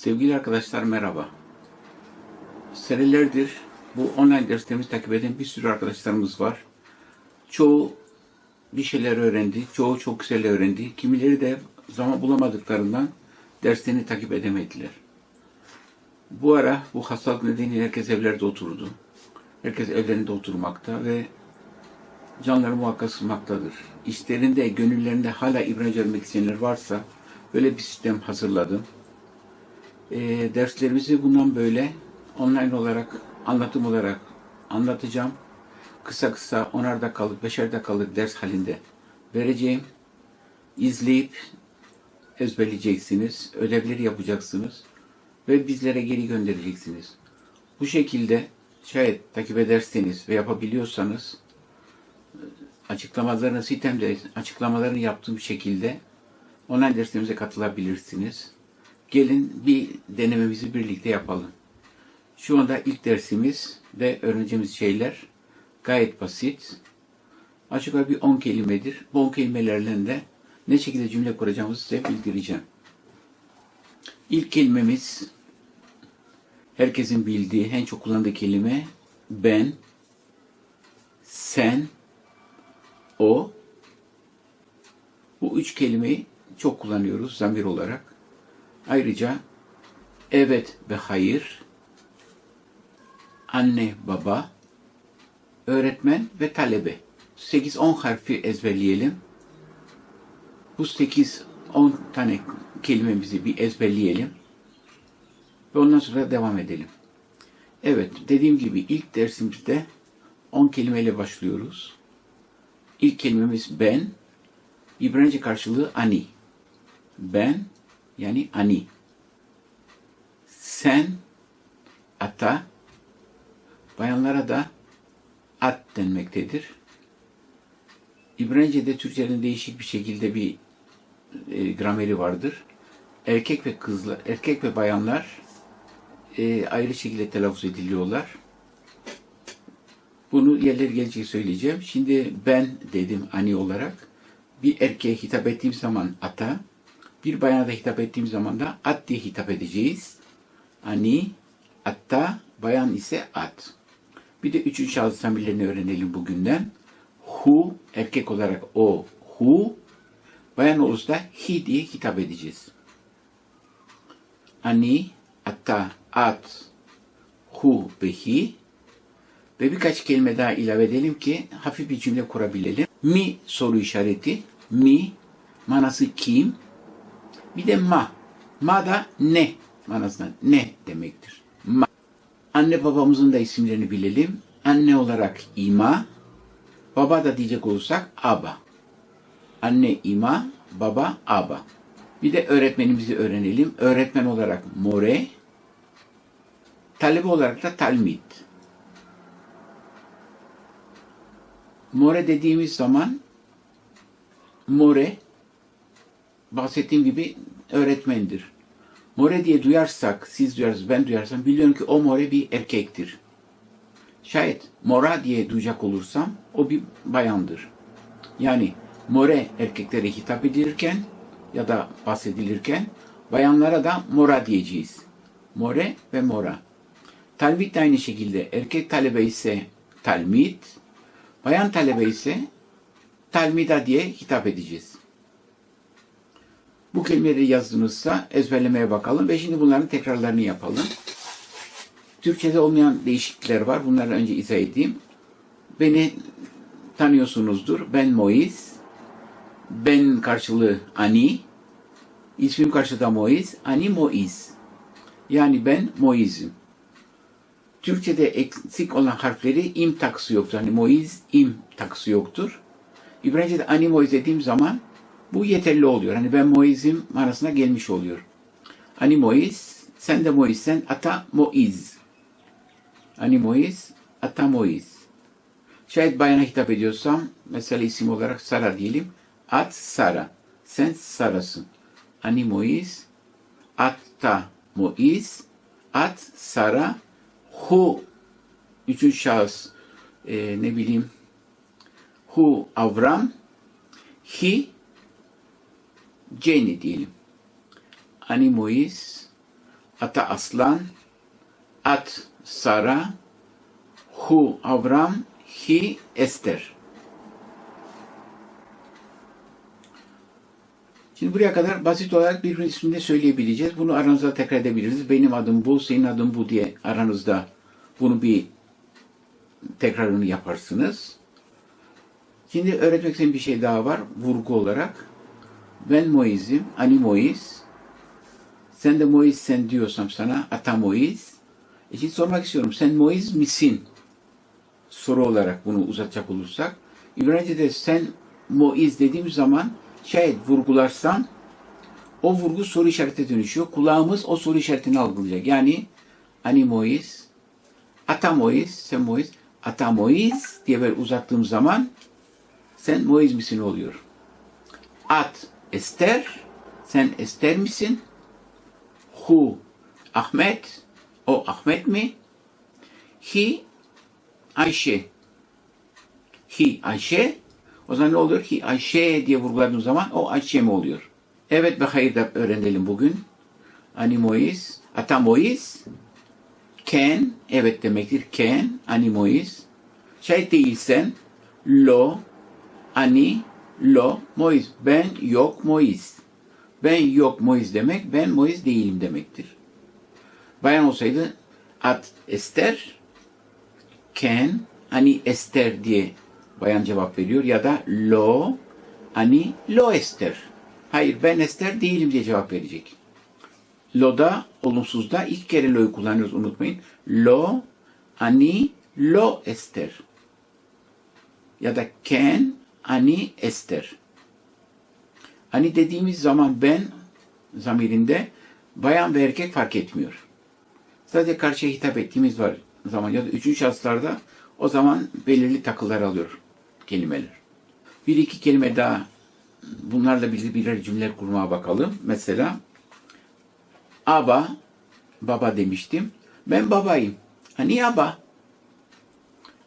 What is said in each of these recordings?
Sevgili arkadaşlar merhaba. Senelerdir bu online derslerimizi takip eden bir sürü arkadaşlarımız var. Çoğu bir şeyler öğrendi, çoğu çok güzel öğrendi. Kimileri de zaman bulamadıklarından derslerini takip edemediler. Bu ara bu hastalık nedeniyle herkes evlerde oturdu. Herkes evlerinde oturmakta ve canları muhakkak sıkmaktadır. İşlerinde, gönüllerinde hala İbranice öğrenmek isteyenler varsa böyle bir sistem hazırladım. Ee, derslerimizi bundan böyle online olarak, anlatım olarak anlatacağım. Kısa kısa onar dakikalık, beşer dakikalık ders halinde vereceğim. İzleyip ezberleyeceksiniz, ödevleri yapacaksınız ve bizlere geri göndereceksiniz. Bu şekilde şayet takip ederseniz ve yapabiliyorsanız açıklamalarını sitemde açıklamalarını yaptığım şekilde online derslerimize katılabilirsiniz. Gelin bir denememizi birlikte yapalım. Şu anda ilk dersimiz ve öğreneceğimiz şeyler gayet basit. Açık bir 10 kelimedir. Bu 10 kelimelerle de ne şekilde cümle kuracağımızı size bildireceğim. İlk kelimemiz herkesin bildiği, en çok kullandığı kelime ben, sen, o. Bu üç kelimeyi çok kullanıyoruz zamir olarak. Ayrıca evet ve hayır, anne, baba, öğretmen ve talebe. 8-10 harfi ezberleyelim. Bu 8-10 tane kelimemizi bir ezberleyelim. Ve ondan sonra devam edelim. Evet, dediğim gibi ilk dersimizde 10 kelimeyle başlıyoruz. İlk kelimemiz ben. İbranice karşılığı ani. Ben yani ani. Sen ata bayanlara da at denmektedir. İbranice'de Türkçe'nin değişik bir şekilde bir e, grameri vardır. Erkek ve kızlar, erkek ve bayanlar e, ayrı şekilde telaffuz ediliyorlar. Bunu yerleri gelecek söyleyeceğim. Şimdi ben dedim ani olarak. Bir erkeğe hitap ettiğim zaman ata, bir bayana da hitap ettiğim zaman da at diye hitap edeceğiz. Ani, atta, bayan ise at. Bir de üçüncü şahıs zamirlerini öğrenelim bugünden. Hu, erkek olarak o, hu. Bayan olursa hi diye hitap edeceğiz. Ani, atta, at, hu ve hi. Ve birkaç kelime daha ilave edelim ki hafif bir cümle kurabilelim. Mi soru işareti. Mi manası kim? Bir de ma. Ma da ne manasına ne demektir. Ma. Anne babamızın da isimlerini bilelim. Anne olarak ima. Baba da diyecek olursak aba. Anne ima, baba aba. Bir de öğretmenimizi öğrenelim. Öğretmen olarak more. Talebe olarak da talmid. More dediğimiz zaman more bahsettiğim gibi öğretmendir. More diye duyarsak, siz duyarsınız, ben duyarsam biliyorum ki o more bir erkektir. Şayet mora diye duyacak olursam o bir bayandır. Yani more erkeklere hitap edilirken ya da bahsedilirken bayanlara da mora diyeceğiz. More ve mora. Talmid de aynı şekilde erkek talebe ise talmid, Bayan talebe ise talmida diye hitap edeceğiz. Bu kelimeleri yazdığınızda ezberlemeye bakalım ve şimdi bunların tekrarlarını yapalım. Türkçe'de olmayan değişiklikler var. Bunları önce izah edeyim. Beni tanıyorsunuzdur. Ben Moiz. Ben karşılığı Ani. İsmim karşılığı Moiz. Ani Moiz. Yani ben Moiz'im. Türkçe'de eksik olan harfleri im taksı yoktur. Hani Moiz im taksı yoktur. İbranice'de ani Moiz dediğim zaman bu yeterli oluyor. Hani ben Moiz'im manasına gelmiş oluyor. Ani Moiz, sen de Moiz'sen ata Moiz. Ani Moiz, ata Moiz. Şayet bayana hitap ediyorsam, mesela isim olarak Sara diyelim. At Sara. Sen Sara'sın. Ani Moiz, atta Moiz, at Sara, hu üçüncü şahıs e, ne bileyim hu Avram hi Jenny diyelim. Ani Moiz ata aslan, at Sara, hu Avram, hi Ester. Şimdi buraya kadar basit olarak birbirinin ismini de söyleyebileceğiz. Bunu aranızda tekrar edebiliriz. Benim adım bu, senin adın bu diye aranızda bunu bir tekrarını yaparsınız. Şimdi öğretmek istediğim bir şey daha var vurgu olarak. Ben Moiz'im, Ani Moiz. Sen de Moiz sen diyorsam sana Ata Moiz. E şimdi sormak istiyorum. Sen Moiz misin? Soru olarak bunu uzatacak olursak. İbranice'de sen Moiz dediğim zaman şayet vurgularsam o vurgu soru işaretine dönüşüyor. Kulağımız o soru işaretini algılayacak. Yani Ani Moiz, Ata Moiz, sen Moiz, Ata Moiz diye böyle uzattığım zaman sen Moiz misin oluyor. At Ester, sen Ester misin? Hu Ahmet, o Ahmet mi? Hi Ayşe. Hi Ayşe. O zaman ne oluyor ki Ayşe diye vurguladığım zaman o Ayşe mi oluyor? Evet ve hayır da öğrenelim bugün. Ani Moiz, Ata Moiz, Ken, evet demektir. Ken, Ani Moiz. Şayet değilsen, Lo, Ani, Lo, Moiz. Ben yok Moiz. Ben yok Moiz demek, ben Moiz değilim demektir. Bayan olsaydı at Ester, Ken, Ani Ester diye bayan cevap veriyor ya da Lo, Ani Lo Ester. Hayır ben Ester değilim diye cevap verecek. Lo'da, olumsuzda ilk kere lo'yu kullanıyoruz unutmayın. Lo, ani, lo ester. Ya da ken, ani ester. Ani dediğimiz zaman ben zamirinde bayan ve erkek fark etmiyor. Sadece karşıya hitap ettiğimiz var zaman ya da üçüncü şahıslarda o zaman belirli takılar alıyor kelimeler. Bir iki kelime daha bunlarla birlikte birer cümle kurmaya bakalım. Mesela Aba, baba demiştim. Ben babayım. Hani aba?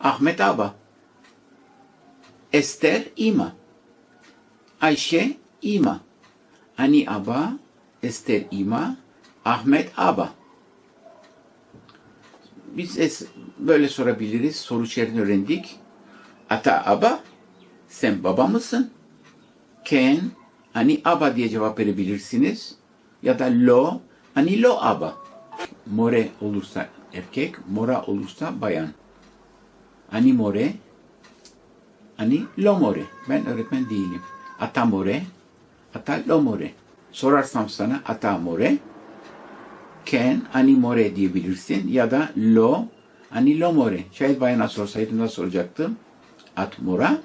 Ahmet aba. Ester ima. Ayşe ima. Hani aba, Ester ima, Ahmet aba. Biz böyle sorabiliriz. Soru içeriğini öğrendik. Ata aba, sen baba mısın? Ken, hani aba diye cevap verebilirsiniz. Ya da lo, hani lo aba. More olursa erkek, mora olursa bayan. Ani more, ani lo more. Ben öğretmen değilim. Ata more, ata lo more. Sorarsam sana ata more, ken ani more diyebilirsin ya da lo ani lo more. Şayet bayana sorsaydım da soracaktım. At mora.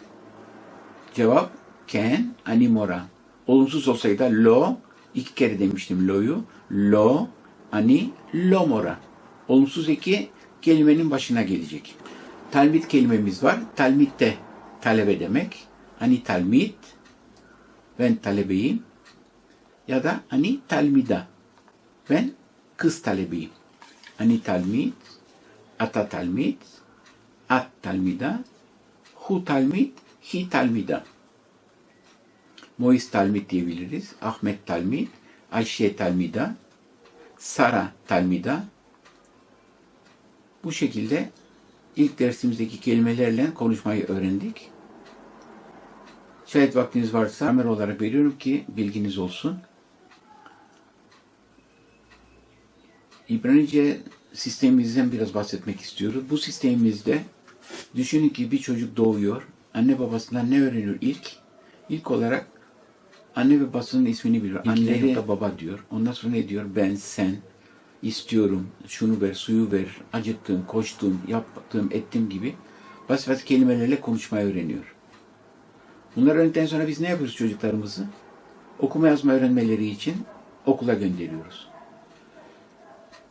Cevap ken ani mora. Olumsuz olsaydı lo iki kere demiştim lo'yu. Lo ani lo mora. Olumsuz eki kelimenin başına gelecek. Talmit kelimemiz var. Talmit de talebe demek. Hani talmit ben talebeyim ya da hani talmida ben kız talebeyim. Hani talmit, ata talmit, at talmida, hu talmit, hi talmida. Mois talmit diyebiliriz. Ahmet talmit, Ayşe talmida, Sara talmida. Bu şekilde ilk dersimizdeki kelimelerle konuşmayı öğrendik. Şayet vaktiniz varsa haber olarak veriyorum ki bilginiz olsun. İbranice sistemimizden biraz bahsetmek istiyoruz. Bu sistemimizde düşünün ki bir çocuk doğuyor. Anne babasından ne öğreniyor ilk? İlk olarak anne ve babasının ismini biliyor. Anne da baba diyor. Ondan sonra ne diyor? Ben, sen, istiyorum, şunu ver, suyu ver, acıktım, koştum, yaptım, ettim gibi basit basit kelimelerle konuşmayı öğreniyor. Bunları öğrendikten sonra biz ne yapıyoruz çocuklarımızı? Okuma yazma öğrenmeleri için okula gönderiyoruz.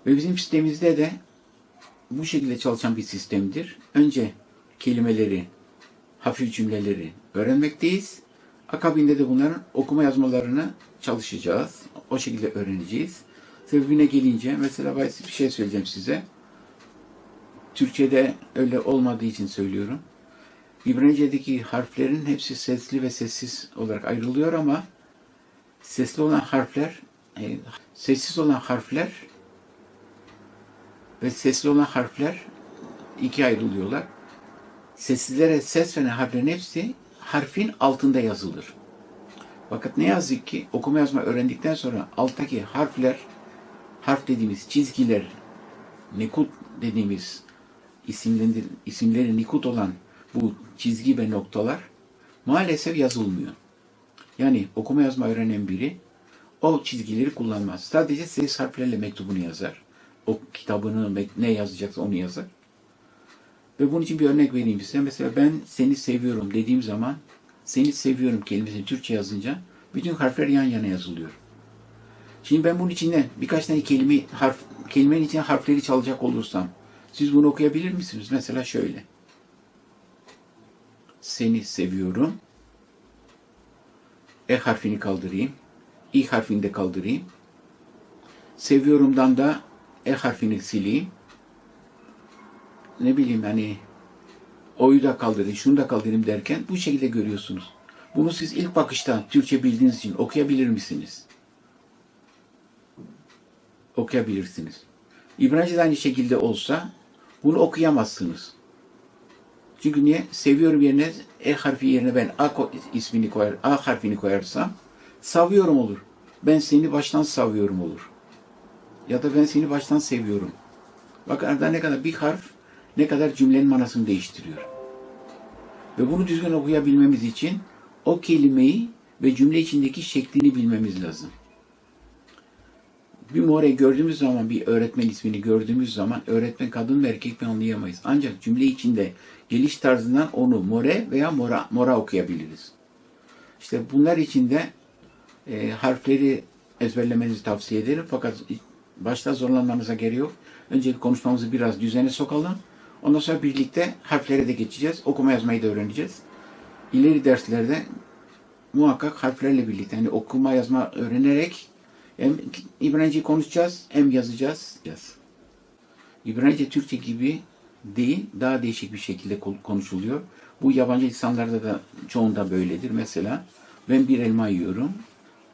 Ve bizim sistemimizde de bu şekilde çalışan bir sistemdir. Önce kelimeleri, hafif cümleleri öğrenmekteyiz. Akabinde de bunların okuma yazmalarını çalışacağız. O şekilde öğreneceğiz. Sebebine gelince mesela bir şey söyleyeceğim size. Türkçe'de öyle olmadığı için söylüyorum. İbranice'deki harflerin hepsi sesli ve sessiz olarak ayrılıyor ama sesli olan harfler, e, sessiz olan harfler Ve sesli olan harfler ikiye ayrılıyorlar. Sessizlere ses veren harflerin hepsi harfin altında yazılır. Fakat ne yazık ki okuma yazma öğrendikten sonra alttaki harfler, harf dediğimiz çizgiler, nikut dediğimiz isimlendir, isimleri nikut olan bu çizgi ve noktalar maalesef yazılmıyor. Yani okuma yazma öğrenen biri o çizgileri kullanmaz. Sadece ses harflerle mektubunu yazar. O kitabını ne yazacaksa onu yazar. Ve bunun için bir örnek vereyim size. Mesela ben seni seviyorum dediğim zaman seni seviyorum kelimesini Türkçe yazınca bütün harfler yan yana yazılıyor. Şimdi ben bunun içinden birkaç tane kelime harf kelimenin içine harfleri çalacak olursam siz bunu okuyabilir misiniz? Mesela şöyle. Seni seviyorum. E harfini kaldırayım. İ harfini de kaldırayım. Seviyorumdan da E harfini sileyim. Ne bileyim hani O'yu da kaldırayım, şunu da kaldırayım derken bu şekilde görüyorsunuz. Bunu siz ilk bakışta Türkçe bildiğiniz için okuyabilir misiniz? Okuyabilirsiniz. İbranice de aynı şekilde olsa bunu okuyamazsınız. Çünkü niye? Seviyorum yerine E harfi yerine ben A ismini koyar, A harfini koyarsam savuyorum olur. Ben seni baştan savuyorum olur. Ya da ben seni baştan seviyorum. Bak arada ne kadar bir harf ne kadar cümlenin manasını değiştiriyor. Ve bunu düzgün okuyabilmemiz için o kelimeyi ve cümle içindeki şeklini bilmemiz lazım. Bir more gördüğümüz zaman, bir öğretmen ismini gördüğümüz zaman öğretmen kadın mı erkek mi anlayamayız. Ancak cümle içinde geliş tarzından onu more veya mora, mora okuyabiliriz. İşte bunlar içinde e, harfleri ezberlemenizi tavsiye ederim. Fakat başta zorlanmanıza gerek yok. Önce konuşmamızı biraz düzene sokalım. Ondan sonra birlikte harflere de geçeceğiz. Okuma yazmayı da öğreneceğiz. İleri derslerde muhakkak harflerle birlikte yani okuma yazma öğrenerek hem İbranice konuşacağız hem yazacağız. İbranice Türkçe gibi değil, daha değişik bir şekilde konuşuluyor. Bu yabancı insanlarda da çoğunda böyledir. Mesela ben bir elma yiyorum.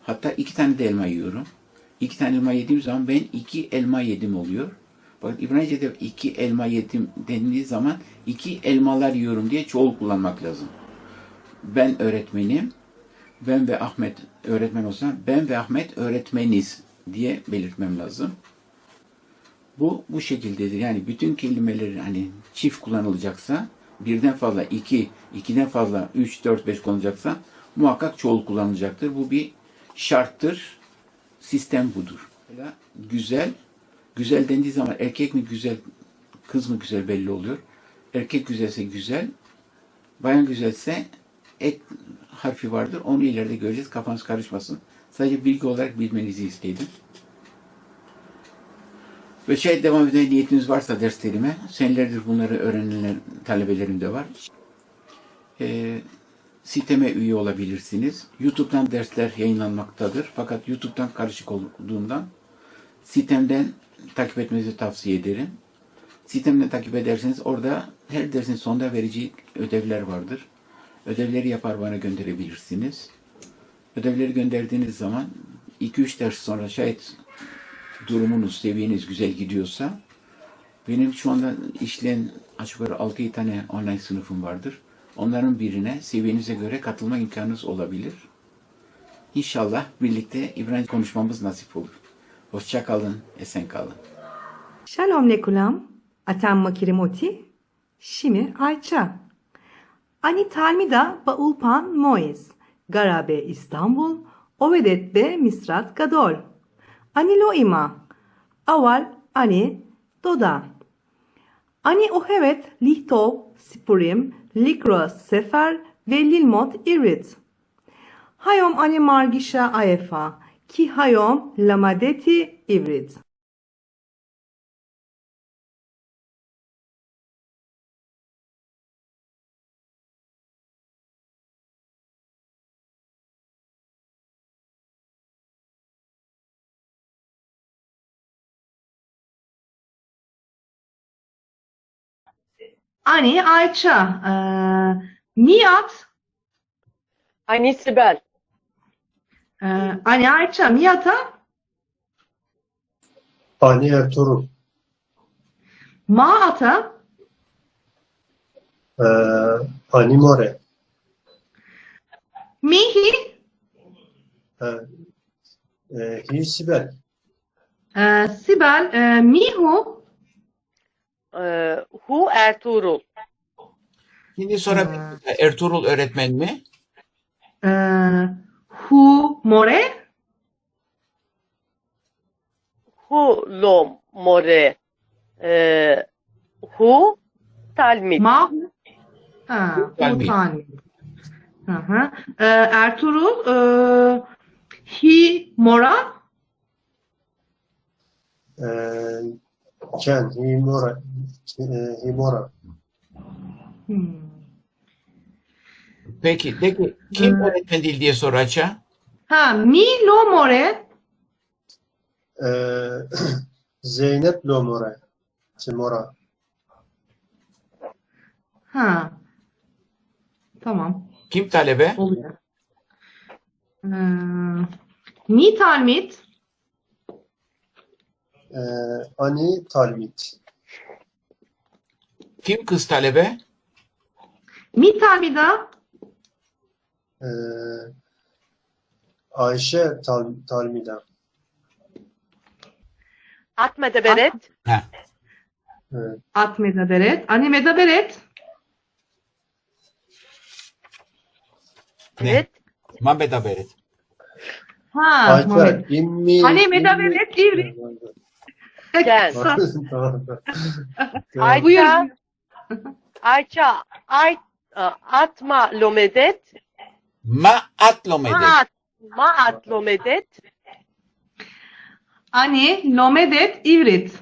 Hatta iki tane de elma yiyorum. İki tane elma yediğim zaman ben iki elma yedim oluyor. Fakat İbranice'de iki elma yedim dendiği zaman iki elmalar yiyorum diye çoğul kullanmak lazım. Ben öğretmenim. Ben ve Ahmet öğretmen olsa ben ve Ahmet öğretmeniz diye belirtmem lazım. Bu bu şekildedir. Yani bütün kelimeleri hani çift kullanılacaksa birden fazla iki, ikiden fazla üç, dört, beş kullanılacaksa muhakkak çoğul kullanılacaktır. Bu bir şarttır. Sistem budur. Mesela güzel, güzel dendiği zaman erkek mi güzel, kız mı güzel belli oluyor. Erkek güzelse güzel, bayan güzelse ek harfi vardır. Onu ileride göreceğiz. Kafanız karışmasın. Sadece bilgi olarak bilmenizi istedim. Ve şey devam etmeye niyetiniz varsa derslerime, senelerdir bunları öğrenilen talebelerim de var. Ee, siteme üye olabilirsiniz. YouTube'dan dersler yayınlanmaktadır. Fakat YouTube'dan karışık olduğundan sitemden takip etmenizi tavsiye ederim. Sitemden takip ederseniz orada her dersin sonunda vereceği ödevler vardır. Ödevleri yapar bana gönderebilirsiniz. Ödevleri gönderdiğiniz zaman 2-3 ders sonra şayet durumunuz, seviyeniz güzel gidiyorsa benim şu anda işleyen aşağı yukarı 6 tane online sınıfım vardır. Onların birine seviyenize göre katılma imkanınız olabilir. İnşallah birlikte İbranice konuşmamız nasip olur. Hoşça kalın, esen kalın. Shalom lekulam, atam makirimoti, şimir ayça. Ani Anitalmida Baulpan Mois, Garabe İstanbul, Ovedet be Misrat Gadol. Aniloima, Aval Ani Doda. Ani ohevet lihtov sipurim likro sefer ve lilmot irit. Hayom ani margisha aefa ki hayom lamadeti ivrit. Ani Ayça. E, Nihat. Ani Sibel. E, Ani Ayça. Nihat'a. Ani Ertuğrul. Maat'a. E, Ani More. Mihi. E, e, Hi Sibel. E, Sibel. E, Mihu. Ee, e, Hu Ertuğrul. Şimdi sorabilir ee, miyim? Ertuğrul öğretmen mi? Ee, e, Hu More? Hu Lom More. E, hu Talmid. Ma Ha, Hu Hı hı. E, Ertuğrul e, Hi Mora? Ee, Ken, Himora, ee, Himora. Hmm. Peki, peki kim ee, hmm. öğretmen dil diye soru aça? Ha, mi lomore. Ee, Zeynep lomore. Timora. Ha. Tamam. Kim talebe? Oluyor. Ee, mi talmit? Ee, ani talmit. Kim kız talebe? Mita bir. Ee, Ayşe Tal Talmida. Atmeda Beret. Ha. Evet. Atmeda Beret. Animeda Beret. Ne? Evet. Mameda Beret. Ha, Ayfer, Muhammed. İmmi, Animeda Beret İvri. Gel. Ayça, Ayça. Ay, atma lomedet. Ma atlomedet. Maat. Maat lomedet. Ani Lomedet İvrit.